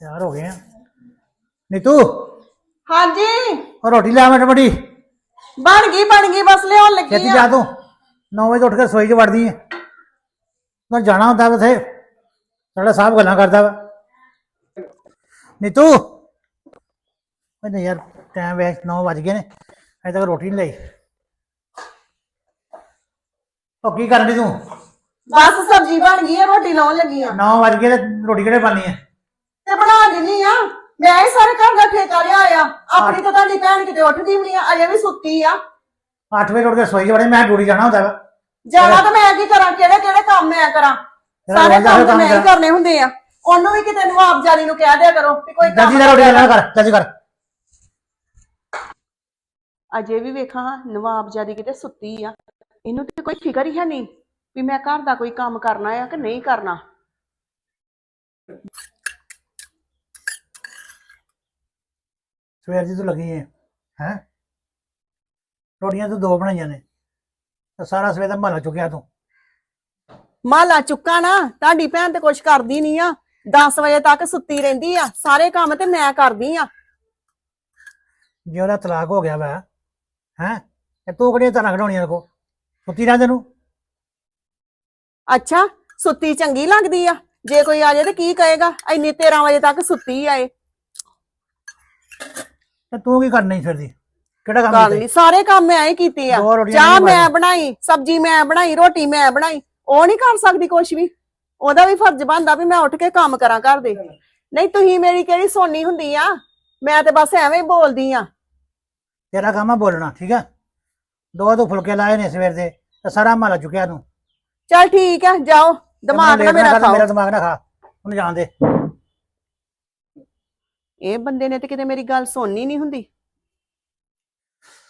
ਤਿਆਰ ਹੋ ਗਏ ਆ। ਨੀਤੂ ਹਾਂਜੀ। ਉਹ ਰੋਟੀ ਲੈ ਮਿੰਟ ਬੜੀ ਬਣ ਗਈ ਬਣ ਗਈ ਬਸ ਲਿਆਉਣ ਲੱਗੀ ਛੇਤੀ ਆ। ਜਾ ਤੂੰ। 9 ਵਜੇ ਉੱਠ ਕੇ ਸੋਈ 'ਚ ਵੜਦੀ ਹੈ ਤਾਂ ਜਾਣਾ ਹੁੰਦਾ ਉਥੇ। ਸਾਡਾ ਸਾਹਿਬ ਗੱਲਾਂ ਕਰਦਾ ਵਾ। ਨੀਤੂ ਉਹ ਨਹੀਂ ਯਾਰ ਟਾਈਮ ਵੇ 9 ਵੱਜ ਗਏ ਨੇ। ਅਜੇ ਤੱਕ ਰੋਟੀ ਨਹੀਂ ਲਈ। ਉਹ ਕੀ ਕਰਨੀ ਤੂੰ? ਬਸ ਸਬਜ਼ੀ ਬਣ ਗਈ ਆ ਰੋਟੀ ਲਾਉਣ ਲੱਗੀ ਆ। 9 ਵੱਜ ਗਏ ਤੇ ਰੋਟੀ ਕਿਹੜੇ ਬਣਨੀ ਹੈ ਤੇ ਬਣਾ ਦਿੰਨੀ ਆ। ਮੈਂ ਹੀ ਸਾਰੇ ਘਰ ਦਾ ਠੇਕਾ ਲਿਆ ਆ। ਆਪਣੀ ਤਾਂ ਤੁਹਾਡੀ ਭੈਣ ਕਿਤੇ ਉੱਠਦੀ ਵੀ ਨਹੀਂ ਆ ਅਜੇ ਵੀ ਸੁੱਤੀ ਆ। 8 ਵਜੇ ਉੱਠ ਕੇ ਸੋਈ ਵੜੇ ਮੈਂ ਡਿਊਟੀ ਜਾਣਾ ਹੁੰਦਾ ਵਾ। ਜਾਣਾ ਤਾਂ ਮੈਂ ਕੀ ਕਰਾਂ ਕਿਹੜੇ ਕਿਹੜੇ ਕੰਮ ਮੈਂ ਕਰਾਂ? ਸਾਰੇ ਕੰਮ ਤਾਂ ਮੈਂ ਹੀ ਕਰਾਂ। ਕਰਨੇ ਹੁੰਦੇ ਆ। ਉਹਨੂੰ ਵੀ ਕਿਤੇ ਨਵਾਬਜਾਰੀ ਨੂੰ ਕਹਿ ਦਿਆ ਕਰੋ ਵੀ ਕੋਈ ਕੰਮ ਜਲਦੀ ਨਾਲ ਰੋਟੀ ਲੈਣਾ ਕਰ ਜਲਦੀ ਕਰ ਅਜੇ ਵੀ ਵੇਖਾਂ ਨਵਾਬਜਾਦੀ ਕਿਤੇ ਸੁੱਤੀ ਆ। ਇਹਨੂੰ ਤੇ ਕੋਈ ਫਿਕਰ ਹੀ ਹੈ ਨਹੀਂ ਵੀ ਮੈਂ ਘਰ ਦਾ ਕੋਈ ਕੰਮ ਕਰਨਾ ਆ ਕਿ ਨਹੀਂ ਕਰਨਾ। ਸਵੇਰ ਦੀ ਤੂੰ ਲੱਗੀ ਹੈ ਹੈ? ਰੋਟੀਆਂ ਤੂੰ ਦੋ ਬਣਾਈਆਂ ਨੇ ਤੇ ਸਾਰਾ ਸਵੇਰ ਦਾ ਮਹਲਾ ਚੁੱਕਿਆ ਤੂੰ। ਮਾਲਾ ਚੁੱਕਾ ਨਾ ਤੁਹਾਡੀ ਭੈਣ ਤੇ ਕੁਛ ਕਰਦੀ ਨਹੀਂ ਆ। 10 ਵਜੇ ਤੱਕ ਸੁੱਤੀ ਰਹਿੰਦੀ ਆ ਸਾਰੇ ਕੰਮ ਤੇ ਮੈਂ ਕਰਦੀ ਆ। ਜੇ ਉਹਦਾ ਤਲਾਕ ਹੋ ਗਿਆ ਵਾ ਹੈ? ਤੇ ਤੂੰ ਕਿਹੜੀਆਂ ਤਰ੍ਹਾਂ ਕਢਾਉਣੀਆਂ ਕੋ ਸੁੱਤੀ ਰਹਿ ਤੈਨੂੰ ਅੱਛਾ ਸੁੱਤੀ ਚੰਗੀ ਲੱਗਦੀ ਆ। ਜੇ ਕੋਈ ਆ ਜਾਏ ਤੇ ਕੀ ਕਹੇਗਾ? ਇੰਨੀ 13 ਵਜੇ ਤੱਕ ਸੁੱਤੀ ਆਏ ਤੇ ਤੂੰ ਕੀ ਕਰਨੀ ਫਿਰ ਦੀ ਕਿਹੜਾ ਕੰਮ ਕੀਤਾ? ਨਹੀਂ ਸਾਰੇ ਕੰਮ ਮੈਂ ਹੀ ਕੀਤੇ ਆ। ਦੋ ਰੋਟੀਆਂ ਚਾਹ ਨਹੀਂ ਮੈਂ। ਬਣਾਈ ਸਬਜ਼ੀ ਮੈਂ ਬਣਾਈ ਰੋਟੀ ਮੈਂ ਬਣਾਈ। ਉਹ ਨਹੀਂ ਕਰ ਸਕਦੀ ਕੁਛ ਵੀ। ਉਹਦਾ ਵੀ ਫਰਜ਼ ਬਣਦਾ ਵੀ ਮੈਂ ਉੱਠ ਕੇ ਕੰਮ ਕਰਾਂ ਘਰ ਦੇ। ਨਹੀਂ ਤੁਸੀਂ ਮੇਰੀ ਕਿਹੜੀ ਸੋਨੀ ਹੁੰਦੀ ਆ? ਮੈਂ ਤੇ ਬਸ ਐਵੇਂ ਹੀ ਬੋਲਦੀ ਆ। ਤੇਰਾ ਕੰਮ ਆ ਬੋਲਣਾ ਠੀਕ ਹੈ ਦੋ ਦੋ ਫੁਲਕੇ ਲਾਏ ਨੇ ਸਵੇਰ ਦੇ ਤੇ ਸਾਰਾ ਮਹਲਾ ਚੁੱਕਿਆ ਤੂੰ। ਚਲ ਠੀਕ ਹੈ ਜਾਓ। ਦਿਮਾਗ ਨਾ ਮੇਰਾ ਕਰ, ਖਾਓ। ਮੇਰਾ ਦਿਮਾਗ ਨਾ ਖਾ। ਉਹਨੂੰ ਜਾਣ ਦੇ। ਇਹ ਬੰਦੇ ਨੇ ਤੇ ਕਿਤੇ ਮੇਰੀ ਗੱਲ ਸੁਣਨੀ ਨਹੀਂ ਹੁੰਦੀ।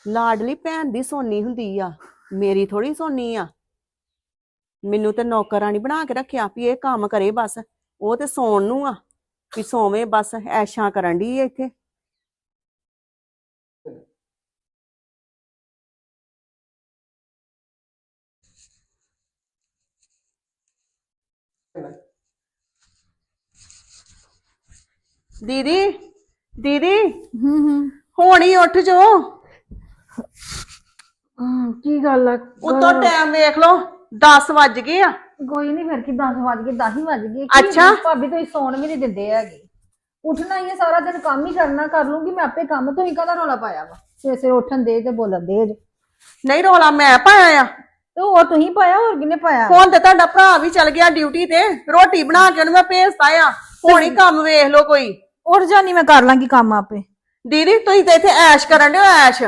ਲਾਡਲੀ ਭੈਣ ਦੀ ਸੋਨੀ ਹੁੰਦੀ ਆ, ਮੇਰੀ ਥੋੜੀ ਸੋਨੀ ਆ। ਮੈਨੂੰ ਤੇ ਨੌਕਰਾਨੀ ਬਣਾ ਕੇ ਰੱਖਿਆ ਵੀ ਇਹ ਕੰਮ ਕਰੇ ਬਸ, ਉਹ ਤੇ ਸੌਣ ਨੂੰ ਆ, ਵੀ ਸੋਵੇਂ ਬਸ ਐਸ਼ਾਂ ਕਰਨ ਦੀ ਇੱਥੇ। ਦੀਦੀ ਦੀਦੀ? ਹੂੰ ਹੂੰ। ਹੁਣ ਹੀ ਉੱਠ ਜੋ ਕੀ ਗੱਲ ਆ? ਉਤੋਂ ਟਾਈਮ ਵੇਖ ਲਓ 10 ਵੱਜ ਗਏ ਆ। ਕੋਈ ਨਹੀਂ ਫਿਰ ਕੀ 10 ਵਜ ਗਏ 10 ਹੀ ਵਜ ਗਏ। ਅੱਛਾ। ਭਾਬੀ ਤੁਸੀਂ ਸੌਣ ਵੀ ਨਹੀਂ ਦਿੰਦੇ ਹੈਗੇ। ਉੱਠਣਾ ਹੀ ਹੈ ਸਾਰਾ ਦਿਨ ਕੰਮ ਹੀ ਕਰਨਾ ਕਰ ਲੂੰਗੀ ਮੈਂ ਆਪੇ ਕੰਮ। ਤੋਂ ਹੀ ਕਾਹਦਾ ਰੌਲਾ ਪਾਇਆ ਵਾ? ਸਵੇਰੇ ਸਵੇਰੇ ਉੱਠਣ ਦੇ ਤੇ ਬੋਲਣ ਦੇ ਜੇ। ਨਹੀਂ ਰੋਲਾ ਮੈਂ ਪਾਇਆ ਆ। ਤੇ ਹੋਰ ਤੁਸੀਂ ਪਾਇਆ ਹੋਰ ਕਿਹਨੇ ਪਾਇਆ? ਹੁਣ ਤੇ ਤੁਹਾਡਾ ਭਰਾ ਵੀ ਚਲ ਗਿਆ ਡਿਊਟੀ ਤੇ। ਰੋਟੀ ਬਣਾ ਕੇ ਉਹਨੂੰ ਮੈਂ ਭੇਜਤਾ ਆ। ਹੁਣ ਹੀ ਕੰਮ ਵੇਖ ਲਓ ਕੋਈ। ਉੱਠ ਜਾਨੀ ਮੈਂ ਕਰ ਲਾਂਗੀ ਕੰਮ ਆਪੇ। ਦੀਦੀ ਤੁਸੀਂ ਤੇ ਇੱਥੇ ਐਸ਼ ਕਰਨ ਦਿਓ ਐਸ਼।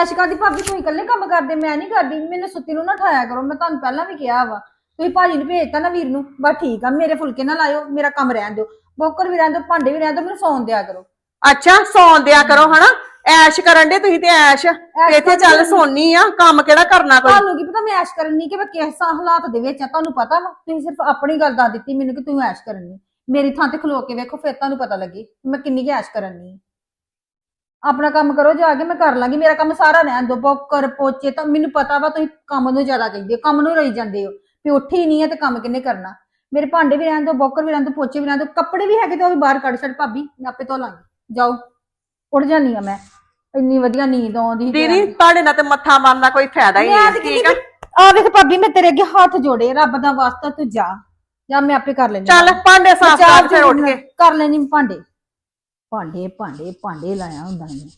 ਐਸ਼ ਕਰਦੀ ਭਾਬੀ ਤੁਸੀਂ ਇਕੱਲੇ ਕੰਮ ਕਰਦੇ ਮੈਂ ਨਹੀਂ ਕਰਦੀ ਮੈਨੂੰ ਸੁੱਤੀ ਨੂੰ ਨਾ ਠਾਇਆ ਕਰੋ ਮੈਂ ਤੁਹਾਨੂੰ ਪਹਿਲਾਂ ਵੀ ਕਿਹਾ ਵਾ। ਤੁਸੀਂ ਭਾਜੀ ਨੂੰ ਭੇਜਤਾ ਨਾ ਵੀਰ ਨੂੰ ਬਸ ਠੀਕ ਆ ਮੇਰੇ ਫੁਲਕੇ ਨਾ ਲਾਇਓ ਮੇਰਾ ਕੰਮ ਰਹਿਣ ਦਿਓ। ਬੋਕਰ ਵੀ ਰਹਿਣ ਦਿਓ ਭਾਂਡੇ ਵੀ ਰਹਿਣ ਦਿਓ ਮੈਨੂੰ ਸੌਣ ਦਿਆ ਕਰੋ। ਅੱਛਾ ਸੌਣ ਦਿਆ ਕਰੋ ਹਨਾ? ਐਸ਼ ਕਰਨ ਦੇ ਤੁਸੀਂ ਤੇ ਐਸ਼। ਤੇ ਇੱਥੇ ਚੱਲ ਸੋਨੀ ਆ ਕੰਮ ਕਿਹੜਾ ਕਰਨਾ ਕੋਈ? ਤੁਹਾਨੂੰ ਕੀ ਪਤਾ ਮੈਂ ਐਸ਼ ਕਰਨੀ ਕਿ ਮੈਂ ਕਿਸ ਹਾਲਾਤ ਦੇ ਵਿੱਚ ਆ ਤੁਹਾਨੂੰ ਪਤਾ ਵਾ? ਤੁਸੀਂ ਸਿਰਫ ਆਪਣੀ ਗੱਲ ਦੱਸ ਦਿੱਤੀ ਮੈਨੂੰ ਕਿ ਤੂੰ ਐਸ਼ ਕਰਨੀ ਮੇਰੀ ਥਾਂ ਤੇ ਖਲੋ ਕੇ ਵੇਖੋ ਫਿਰ ਤੁਹਾਨੂੰ ਪਤਾ ਲੱਗੇ ਮੈਂ ਕਿੰਨੀ ਐਸ਼ ਕਰਨੀ ਆਪਣਾ ਕੰਮ ਕਰੋ ਜਾ ਕੇ ਮੈਂ ਕਰ ਲਾਂਗੀ ਮੇਰਾ ਕੰਮ ਸਾਰਾ ਰਹਿਣ ਦੋ ਬੋਕਰ ਪੋਚੇ ਤਾਂ ਮੈਨੂੰ ਪਤਾ ਵਾ ਤੁਸੀਂ ਕੰਮ ਨੂੰ ਜ਼ਿਆਦਾ ਕਹਿੰਦੇ ਹੋ ਕੰਮ ਨੂੰ ਰਹੀ ਜਾਂਦੇ ਹੋ ਵੀ ਉੱਠ ਨਹੀਂ ਹੈ ਤੇ ਕੰਮ ਕਿੰਨੇ ਕਰਨਾ? ਮੇਰੇ ਭਾਂਡੇ ਵੀ ਰਹਿਣ ਦੋ ਬੋਕਰ ਵੀ ਰਹਿਣ ਦੋ ਪੋਚੇ ਵੀ ਰਹਿਣ ਦੋ ਕੱਪੜੇ ਵੀ ਹੈਗੇ ਤੇ ਉਹ ਵੀ ਬਾਹਰ ਕੱਢ ਛੱਡ ਭਾਬੀ ਮੈਂ ਆਪੇ ਧੋ ਲਾਂਗੀ। ਜਾਓ ਉੱਠ ਜਾਨੀ ਆ ਮੈਂ। ਇੰਨੀ ਵਧੀਆ ਨੀਂਦ ਆਉਂਦੀ ਸੀ ਦੀਦੀ ਤੁਹਾਡੇ ਨਾਲ ਤੇ ਮੱਥਾ ਮਾਰਨ ਕੋਈ ਫਾਇਦਾ ਹੀ ਮੈਂ ਨਹੀਂ ਤੇ ਠੀਕ ਆ? ਆ ਵੇਖ ਭਾਬੀ ਮੈਂ ਤੇਰੇ ਅੱਗੇ ਹੱਥ ਜੋੜੇ ਰੱਬ ਦਾ ਵਾਸਤਾ ਤੂੰ ਜਾ। ਜਾ ਮੈਂ ਆਪੇ ਕਰ ਲੈਣੀ ਚੱਲ ਭਾਂਡੇ ਸਾਫ਼ ਕਰ ਫਿਰ ਉੱਠ ਕੇ। ਕਰ ਲੈਣੀ ਭਾਂਡੇ। ਭਾਂਡੇ ਭਾਂਡੇ ਭਾਂਡੇ ਲਾਇਆ ਹੁੰਦਾ ਨੇ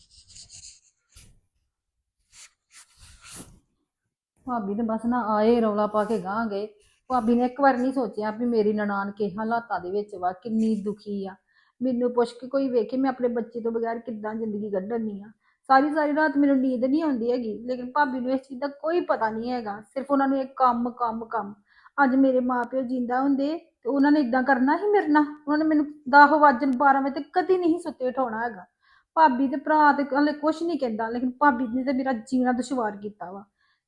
ਭਾਬੀ ਤੇ ਬਸ ਨਾ ਆਏ ਰੌਲਾ ਪਾ ਕੇ ਗਾਂ ਗਏ। ਭਾਬੀ ਨੇ ਇੱਕ ਵਾਰ ਨਹੀਂ ਸੋਚਿਆ ਵੀ ਮੇਰੀ ਨਨਾਣ ਕਿ ਹਾਲਾਤਾਂ ਦੇ ਵਿੱਚ ਵਾ ਕਿੰਨੀ ਦੁਖੀ ਆ। ਮੈਨੂੰ ਪੁੱਛ ਕੇ ਕੋਈ ਵੇਖੇ ਮੈਂ ਆਪਣੇ ਬੱਚੇ ਤੋਂ ਬਗੈਰ ਕਿੱਦਾਂ ਜ਼ਿੰਦਗੀ ਕੱਢਣੀ ਆ। ਸਾਰੀ ਸਾਰੀ ਰਾਤ ਮੈਨੂੰ ਨੀਂਦ ਨਹੀਂ ਆਉਂਦੀ ਹੈਗੀ ਲੇਕਿਨ ਭਾਬੀ ਨੂੰ ਇਸ ਚੀਜ਼ ਦਾ ਕੋਈ ਪਤਾ ਨਹੀਂ ਹੈਗਾ। ਸਿਰਫ ਉਹਨਾਂ ਨੂੰ ਇਹ ਕੰਮ ਕੰਮ ਕੰਮ ਅੱਜ ਮੇਰੇ ਮਾਪਿਓ ਜਿੰਦਾ ਹੁੰਦੇ, ਤੇ ਉਹਨਾਂ ਨੇ ਇਦਾਂ ਕਰਨਾ ਹੀ ਮੇਰੇ ਨਾਲ? ਉਹਨਾਂ ਨੇ ਮੈਨੂੰ 10 ਵਜੇ 12 ਵਜੇ ਤੱਕ ਕਦੀ ਨਹੀਂ ਸੁੱਤੇ ਉਠਾਉਣਾ ਹੈਗਾ। ਭਾਬੀ ਤੇ ਭਰਾ ਤੇ ਹਲੇ ਕੁਝ ਨਹੀਂ ਕਹਿੰਦਾ, ਲੇਕਿਨ ਭਾਬੀ ਨੇ ਤੇ ਮੇਰਾ ਜੀਣਾ ਦੁਸ਼ਵਾਰ ਕੀਤਾ ਵਾ।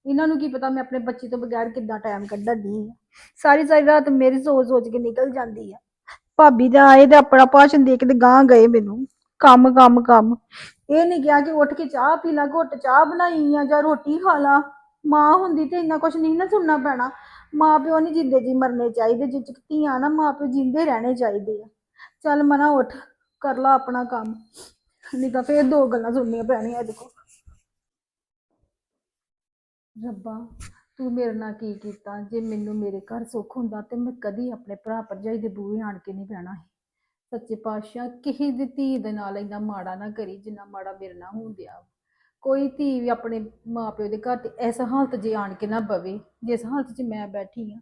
ਇਹਨਾਂ ਨੂੰ ਕੀ ਪਤਾ ਮੈਂ ਆਪਣੇ ਬੱਚੇ ਤੋਂ ਬਗੈਰ ਕਿੱਦਾਂ ਟਾਈਮ ਕੱਢਣ ਦੀ ਸਾਰੀ ਸਾਰੀ ਰਾਤ ਮੇਰੀ ਸੋਚ ਸੋਚ ਕੇ ਨਿਕਲ ਜਾਂਦੀ ਆ। ਭਾਬੀ ਦਾ ਆਏ ਤੇ ਆਪਣਾ ਭਾਸ਼ਣ ਦੇ ਕੇ ਤੇ ਗਾਂ ਗਏ ਮੈਨੂੰ। ਕੰਮ ਕੰਮ ਕੰਮ। ਇਹ ਨਹੀਂ ਕਿਹਾ ਕਿ ਉੱਠ ਕੇ ਚਾਹ ਪੀ ਲਾ, ਘੁੱਟ ਚਾਹ ਬਣਾਈ ਆ ਜਾਂ ਰੋਟੀ ਖਾ ਲਾ। ਮਾਂ ਹੁੰਦੀ ਤੇ ਇੰਨਾ ਕੁਝ ਨਹੀਂ ਨਾ ਸੁਣਨਾ ਪੈਣਾ। ਮਾਂ ਪਿਓ ਨਹੀਂ ਜਿੰਦੇ ਜੀ ਮਰਨੇ ਚਾਹੀਦੇ ਜਿੱਚ ਧੀਆਂ ਨਾ ਮਾਂ ਪਿਓ ਜਿੰਦੇ ਰਹਿਣੇ ਚਾਹੀਦੇ ਆ। ਚੱਲ ਮਨਾ ਉੱਠ, ਕਰ ਲਾ ਆਪਣਾ ਕੰਮ। ਨਹੀਂ ਤਾਂ ਫੇਰ ਦੋ ਗੱਲਾਂ ਸੁਣਨੀਆਂ ਪੈਣੀਆਂ ਅੱਜ ਕੋ ਰੱਬਾ, ਤੂੰ ਮੇਰੇ ਨਾਲ ਕੀ ਕੀਤਾ? ਜੇ ਮੈਨੂੰ ਮੇਰੇ ਘਰ ਸੁੱਖ ਹੁੰਦਾ ਤੇ ਮੈਂ ਕਦੀ ਆਪਣੇ ਭਰਾ ਭਰਜਾਈ ਦੇ ਬੂਹੇ ਆਣ ਕੇ ਨਹੀਂ ਬਹਿਣਾ ਸੀ। ਸੱਚੇ ਪਾਤਸ਼ਾਹ, ਕਿਸੇ ਦੀ ਧੀ ਦੇ ਨਾਲ ਇੰਨਾ ਮਾੜਾ ਨਾ ਕਰੀ ਜਿੰਨਾ ਮਾੜਾ ਮੇਰੇ ਨਾਲ ਹੁੰਦਿਆ ਕੋਈ ਧੀ ਵੀ ਆਪਣੇ ਮਾਪਿਓ ਦੇ ਘਰ ਤੇ ਇਸ ਹਾਲਤ ਜੇ ਆਣ ਕੇ ਨਾ ਬਵੇ ਜਿਸ ਹਾਲਤ 'ਚ ਮੈਂ ਬੈਠੀ ਆ,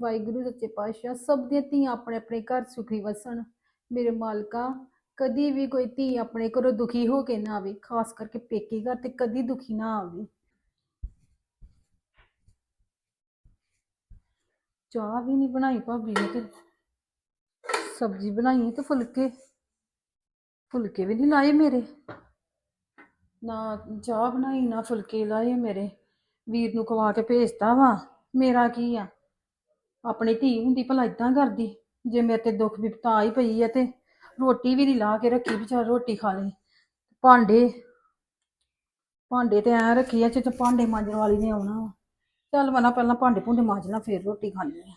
ਵਾਹਿਗੁਰੂ, ਸੱਚੇ ਪਾਤਸ਼ਾਹ, ਸਭ ਦੀਆਂ ਧੀਆਂ ਆਪਣੇ ਆਪਣੇ ਘਰ ਸੁਖੀ ਵਸਣ। ਮੇਰੇ ਮਾਲਕਾ, ਕਦੀ ਵੀ ਕੋਈ ਧੀ ਆਪਣੇ ਘਰੋਂ ਦੁਖੀ ਹੋ ਕੇ ਨਾ ਆਵੇ, ਖਾਸ ਕਰਕੇ ਪੇਕੇ ਘਰ ਤੇ ਕਦੀ ਦੁਖੀ ਨਾ ਆਵੇ। ਚਾਹ ਵੀ ਨਹੀਂ ਬਣਾਈ ਭਾਬੀ ਨੇ ਤੇ ਸਬਜ਼ੀ ਬਣਾਈ ਤੇ ਫੁਲਕੇ। ਫੁਲਕੇ ਵੀ ਨਹੀਂ ਲਾਏ ਮੇਰੇ। ਨਾ ਚਾਹ ਬਣਾਈ, ਨਾ ਫੁਲਕੇ ਲਾਏ ਮੇਰੇ। ਵੀਰ ਨੂੰ ਖਵਾ ਕੇ ਭੇਜਤਾ ਵਾ। ਮੇਰਾ ਕੀ ਆ? ਆਪਣੀ ਧੀ ਹੁੰਦੀ ਭਲਾ ਇਦਾਂ ਕਰਦੀ। ਜੇ ਮੇਰੇ ਤੇ ਦੁੱਖ ਵਿਪਤਾ ਆਈ ਪਈ ਆ ਤੇ ਰੋਟੀ ਵੀ ਨਹੀਂ ਲਾ ਕੇ ਰੱਖੀ, ਵਿਚਾਰ ਰੋਟੀ ਖਾ ਲੈ। ਭਾਂਡੇ ਭਾਂਡੇ ਤੇ ਐ ਰੱਖੀ ਆ ਚ ਭਾਂਡੇ ਮਾਂਜਣ ਵਾਲੀ ਨੇ ਆਉਣਾ ਵਾ। ਚੱਲ ਮਨਾ ਪਹਿਲਾਂ ਭਾਂਡੇ ਭੁੰਡੇ ਮਾਂਜ ਲਾਂ, ਫਿਰ ਰੋਟੀ ਖਾਣੀ ਆ।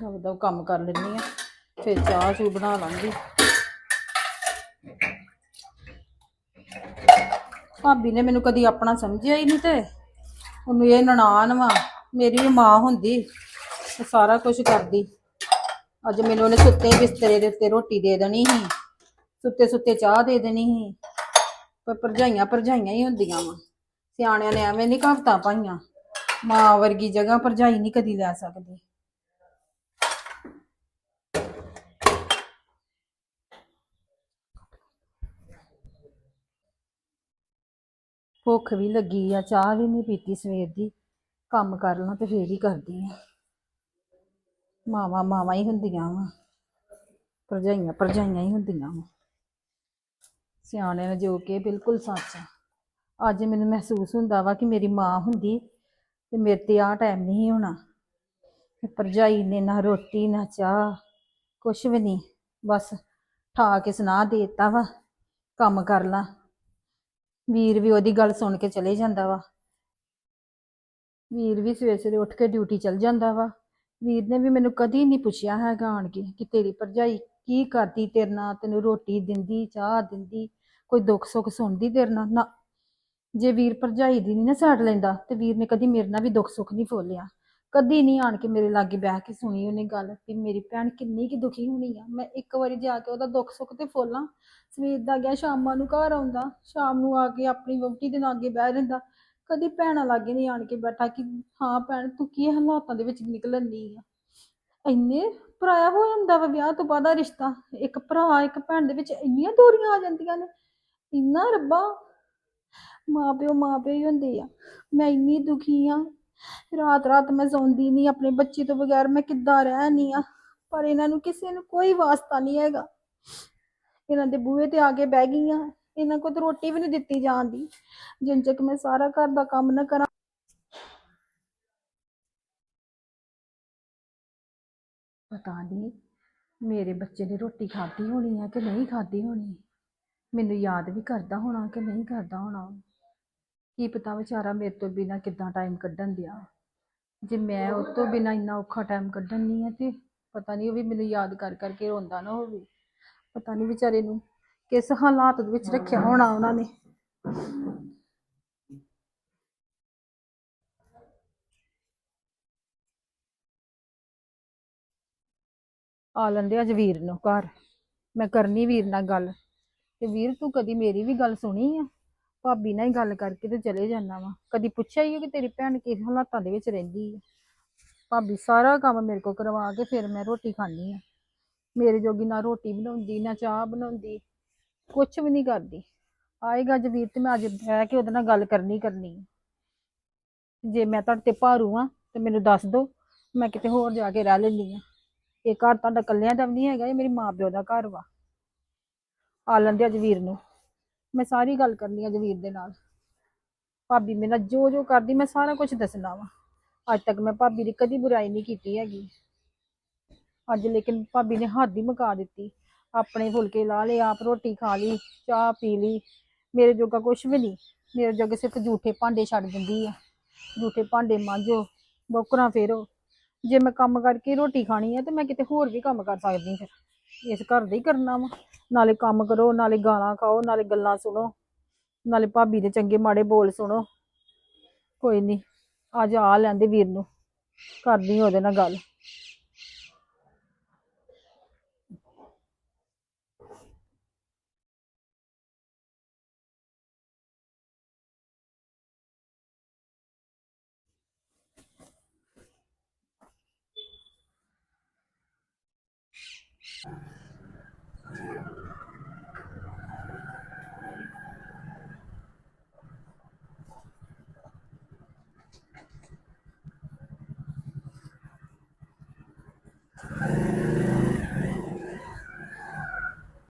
ਦਬ ਦਬ ਕੰਮ ਕਰ ਲੈਣੀ ਆ, ਫਿਰ ਚਾਹ ਚੂ ਬਣਾ ਲਾਂਗੀ। ਭਾਬੀ ਨੇ ਮੈਨੂੰ ਕਦੀ ਆਪਣਾ ਸਮਝਿਆ ਹੀ ਨਹੀਂ ਤੇ। ਉਹਨੂੰ ਇਹ ਨਨਾਣ ਵਾ, ਮੇਰੀ ਵੀ ਮਾਂ ਹੁੰਦੀ ਤੇ ਸਾਰਾ ਕੁਝ ਕਰਦੀ। ਅੱਜ ਮੈਨੂੰ ਉਹਨੇ ਸੁੱਤੇ ਬਿਸਤਰੇ ਦੇ ਉੱਤੇ ਰੋਟੀ ਦੇ ਦੇਣੀ ਸੀ, ਸੁੱਤੇ ਸੁੱਤੇ ਚਾਹ ਦੇ ਦੇਣੀ ਸੀ। ਪਰ ਭਰਜਾਈਆਂ ਭਰਜਾਈਆਂ ਹੀ ਹੁੰਦੀਆਂ ਵਾ, ਸਿਆਣਿਆਂ ਨੇ ਐਵੇਂ ਨਹੀਂ ਕਹਾਵਤਾਂ ਪਾਈਆਂ। ਮਾਂ ਵਰਗੀ ਜਗ੍ਹਾ ਭਰਜਾਈ ਨਹੀਂ ਕਦੀ ਲੈ ਸਕਦੀ। ਭੁੱਖ ਵੀ ਲੱਗੀ ਆ, ਚਾਹ ਵੀ ਨਹੀਂ ਪੀਤੀ ਸਵੇਰ ਦੀ। ਕੰਮ ਕਰ ਲਾਂ ਤੇ ਫੇਰ ਹੀ ਕਰਦੀ ਆ। ਮਾਵਾਂ ਮਾਵਾਂ ਹੀ ਹੁੰਦੀਆਂ ਵਾ। ਭਰਜਾਈਆਂ ਭਰਜਾਈਆਂ ਹੀ ਹੁੰਦੀਆਂ ਵਾ। ਸਿਆਣੇ ਨੇ ਜੋ ਕਿ ਬਿਲਕੁਲ ਸੱਚ ਆ। ਅੱਜ ਮੈਨੂੰ ਮਹਿਸੂਸ ਹੁੰਦਾ ਵਾ ਕਿ ਮੇਰੀ ਮਾਂ ਹੁੰਦੀ ਤੇ ਮੇਰੇ ਤੇ ਆਹ ਟਾਈਮ ਨਹੀਂ ਹੋਣਾ। ਤੇ ਭਰਜਾਈ ਨੇ ਨਾ ਰੋਟੀ, ਨਾ ਚਾਹ, ਕੁਛ ਵੀ ਨਹੀਂ। ਬਸ ਠਾ ਕੇ ਸੁਣਾ ਦੇ ਦਿੱਤਾ ਵਾ। ਕੰਮ ਕਰ ਲਾ। ਵੀਰ ਵੀ ਉਹਦੀ ਗੱਲ ਸੁਣ ਕੇ ਚਲੇ ਜਾਂਦਾ ਵਾ। ਵੀਰ ਵੀ ਸਵੇਰੇ ਸਵੇਰੇ ਉੱਠ ਕੇ ਡਿਊਟੀ ਚਲ ਜਾਂਦਾ ਵਾ। ਵੀਰ ਨੇ ਵੀ ਮੈਨੂੰ ਕਦੀ ਨਹੀਂ ਪੁੱਛਿਆ ਹੈਗਾ ਆਣ ਕੇ ਕਿ ਤੇਰੀ ਭਰਜਾਈ ਕੀ ਕਰਦੀ ਤੇਰੇ ਨਾਲ, ਤੈਨੂੰ ਰੋਟੀ ਦਿੰਦੀ, ਚਾਹ ਦਿੰਦੀ, ਕੋਈ ਦੁੱਖ ਸੁੱਖ ਸੁਣਦੀ ਤੇਰੇ ਨਾਲ? ਨਾ। ਜੇ ਵੀਰ ਭਰਜਾਈ ਦੀ ਨਹੀਂ ਨਾ ਸਾੜ ਲੈਂਦਾ ਤੇ ਵੀਰ ਨੇ ਕਦੀ ਮੇਰੇ ਨਾਲ ਵੀ ਦੁੱਖ ਸੁੱਖ ਨਹੀਂ ਫੋਲਿਆ। ਕਦੀ ਨਹੀਂ ਆਣ ਕੇ ਮੇਰੇ ਲਾਗੇ ਬਹਿ ਕੇ ਸੁਣੀ ਉਹਨੇ ਗੱਲ ਕਿ ਮੇਰੀ ਭੈਣ ਕਿੰਨੀ ਕਿ ਦੁਖੀ ਹੋਣੀ ਆ। ਮੈਂ ਇੱਕ ਵਾਰੀ ਜਾ ਕੇ ਉਹਦਾ ਦੁੱਖ ਸੁੱਖ ਤੇ ਫੋਲਾਂ, ਸਵੇਰ ਦਾ ਗਿਆ, ਸ਼ਾਮਾਂ ਨੂੰ ਘਰ ਆਉਂਦਾ, ਸ਼ਾਮ ਨੂੰ ਆ ਕੇ ਆਪਣੀ ਵਹੁਟੀ ਦੇ ਲਾਗੇ ਬਹਿ ਰਹਿੰਦਾ ਕਦੀ ਭੈਣਾਂ ਲਾਗੇ ਨਹੀਂ ਆਣ ਕੇ ਬੈਠਾ ਕਿ ਹਾਂ ਭੈਣ, ਤੂੰ ਕੀ ਹਾਲਾਤਾਂ ਦੇ ਵਿੱਚ ਨਿਕਲਣ ਦੀ ਆ? ਇੰਨੇ ਪਰਾਇਆ ਹੋ ਜਾਂਦਾ ਵਾ ਵਿਆਹ ਤੋਂ ਬਾਅਦ ਦਾ ਰਿਸ਼ਤਾ। ਇੱਕ ਭਰਾ, ਇੱਕ ਭੈਣ ਦੇ ਵਿੱਚ ਇੰਨੀਆਂ ਦੂਰੀਆਂ ਆ ਜਾਂਦੀਆਂ ਨੇ। ਇੰਨਾ ਰੱਬਾ, ਮਾਂ ਪਿਓ ਮਾਂ ਪਿਓ ਹੀ ਹੁੰਦੇ ਆ। ਮੈਂ ਇੰਨੀ ਦੁਖੀ ਆ ਰਾਤ ਰਾਤ ਮੈਂ ਸੌਂਦੀ ਨਹੀਂ ਆਪਣੇ ਬੱਚੇ ਤੋਂ ਬਗੈਰ ਮੈਂ ਕਿੱਦਾਂ ਰਹਿਣੀ ਆ। ਪਰ ਇਹਨਾਂ ਨੂੰ ਕਿਸੇ ਨੂੰ ਕੋਈ ਵਾਸਤਾ ਨਹੀਂ ਹੈਗਾ। ਇਹਨਾਂ ਦੇ ਬੂਹੇ ਤੇ ਆ ਕੇ ਬਹਿ ਗਈਆਂ। ਇਹਨਾਂ ਕੋਲ ਤਾਂ ਰੋਟੀ ਵੀ ਨਹੀਂ ਦਿੱਤੀ ਜਾਂਦੀ ਜਿੰਨ ਚੱਕ ਮੈਂ ਸਾਰਾ ਘਰ ਦਾ ਕੰਮ ਨਾ ਕਰਾਂ। ਪਤਾ ਨਹੀਂ ਮੇਰੇ ਬੱਚੇ ਨੇ ਰੋਟੀ ਖਾਧੀ ਹੋਣੀ ਆ ਕਿ ਨਹੀਂ ਖਾਧੀ ਹੋਣੀ? ਮੈਨੂੰ ਯਾਦ ਵੀ ਕਰਦਾ ਹੋਣਾ ਕਿ ਨਹੀਂ ਕਰਦਾ ਹੋਣਾ। ਕੀ ਪਤਾ ਵਿਚਾਰਾ ਮੇਰੇ ਤੋਂ ਬਿਨਾ ਕਿੱਦਾਂ ਟਾਈਮ ਕੱਢਣ ਦਿਆ ਜੇ ਮੈਂ ਉਹ ਤੋਂ ਬਿਨਾ ਇੰਨਾ ਔਖਾ ਟਾਈਮ ਕੱਢਣ ਨਹੀਂ ਆ ਤੇ ਪਤਾ ਨਹੀਂ ਉਹ ਵੀ ਮੈਨੂੰ ਯਾਦ ਕਰ ਕਰਕੇ ਰੋਂਦਾ ਨਾ ਹੋਵੇ ਪਤਾ ਨਹੀਂ ਵਿਚਾਰੇ ਨੂੰ ਕਿਸ ਹਾਲਾਤ ਦੇ ਵਿੱਚ ਰੱਖਿਆ ਹੋਣਾ ਉਹਨਾਂ ਨੇ। ਆ ਲੈਂਦੇ ਅੱਜ ਵੀਰ ਨੂੰ ਘਰ। ਮੈਂ ਕਰਨੀ ਵੀਰ ਨਾਲ ਗੱਲ। ਤੇ ਵੀਰ ਤੂੰ ਕਦੀ ਮੇਰੀ ਵੀ ਗੱਲ ਸੁਣੀ ਆ? ਭਾਬੀ ਨਾਲ ਹੀ ਗੱਲ ਕਰਕੇ ਤੇ ਚਲੇ ਜਾਂਦਾ ਵਾ। ਕਦੀ ਪੁੱਛਿਆ ਹੀ ਕਿ ਤੇਰੀ ਭੈਣ ਕਿਸ ਹਾਲਾਤਾਂ ਦੇ ਵਿੱਚ ਰਹਿੰਦੀ ਆ? ਭਾਬੀ ਸਾਰਾ ਕੰਮ ਮੇਰੇ ਕੋਲ ਕਰਵਾ ਕੇ ਫਿਰ ਮੈਂ ਰੋਟੀ ਖਾਣੀ ਆ। ਮੇਰੇ ਜੋਗੀ ਨਾ ਰੋਟੀ ਬਣਾਉਂਦੀ, ਨਾ ਚਾਹ ਬਣਾਉਂਦੀ, ਕੁਛ ਵੀ ਨਹੀਂ ਕਰਦੀ। ਆਏਗਾ ਅੱਜ ਵੀਰ ਤੇ ਮੈਂ ਅੱਜ ਬਹਿ ਕੇ ਉਹਦੇ ਨਾਲ ਗੱਲ ਕਰਨੀ ਕਰਨੀ ਆ। ਜੇ ਮੈਂ ਤੁਹਾਡੇ ਤੇ ਭਾਰੂ ਆ, ਤੇ ਮੈਨੂੰ ਦੱਸ ਦਿਓ, ਮੈਂ ਕਿਤੇ ਹੋਰ ਜਾ ਕੇ ਰਹਿ ਲੈਂਦੀ ਆ। ਇਹ ਘਰ ਤੁਹਾਡਾ ਇਕੱਲਿਆਂ ਦਾ ਵੀ ਨਹੀਂ ਹੈਗਾ, ਇਹ ਮੇਰੀ ਮਾਂ ਪਿਓ ਦਾ ਘਰ ਵਾ। ਆ ਲੈਂਦੇ ਅੱਜ ਵੀਰ ਨੂੰ। ਮੈਂ ਸਾਰੀ ਗੱਲ ਕਰਨੀ ਅੱਜ ਜਵੀਰ ਦੇ ਨਾਲ। ਭਾਬੀ ਮੇਰੇ ਨਾਲ ਜੋ ਜੋ ਕਰਦੀ, ਮੈਂ ਸਾਰਾ ਕੁਝ ਦੱਸਣਾ ਵਾ। ਅੱਜ ਤੱਕ ਮੈਂ ਭਾਬੀ ਦੀ ਕਦੀ ਬੁਰਾਈ ਨਹੀਂ ਕੀਤੀ ਹੈਗੀ। ਅੱਜ ਲੇਕਿਨ ਭਾਬੀ ਨੇ ਹੱਦ ਹੀ ਮੁਕਾ ਦਿੱਤੀ। ਆਪਣੇ ਫੁਲਕੇ ਲਾ ਲਏ, ਆਪ ਰੋਟੀ ਖਾ ਲਈ, ਚਾਹ ਪੀ ਲਈ। ਮੇਰੇ ਜੋਗਾ ਕੁਝ ਵੀ ਨਹੀਂ। ਮੇਰੇ ਜੋਗੇ ਸਿਰਫ ਝੂਠੇ ਭਾਂਡੇ ਛੱਡ ਦਿੰਦੀ ਆ। ਝੂਠੇ ਭਾਂਡੇ ਮਾਂਜੋ ਬੋਕਰਾਂ ਫੇਰੋ। ਜੇ ਮੈਂ ਕੰਮ ਕਰਕੇ ਰੋਟੀ ਖਾਣੀ ਹੈ ਤੇ ਮੈਂ ਕਿਤੇ ਹੋਰ ਵੀ ਕੰਮ ਕਰ ਸਕਦੀ ਫਿਰ। ਇਸ ਘਰ ਦਾ ਹੀ ਕਰਨਾ ਵਾ। ਨਾਲੇ ਕੰਮ ਕਰੋ, ਨਾਲੇ ਗਾਣਾ ਖਾਓ, ਨਾਲੇ ਗੱਲਾਂ ਸੁਣੋ। ਨਾਲੇ ਭਾਬੀ ਦੇ ਚੰਗੇ ਮਾੜੇ ਬੋਲ ਸੁਣੋ। ਕੋਈ ਨਹੀਂ ਅੱਜ ਆ ਲੈਂਦੇ ਵੀਰ ਨੂੰ। ਕਰਦੀ ਉਹਦੇ ਨਾਲ ਗੱਲ।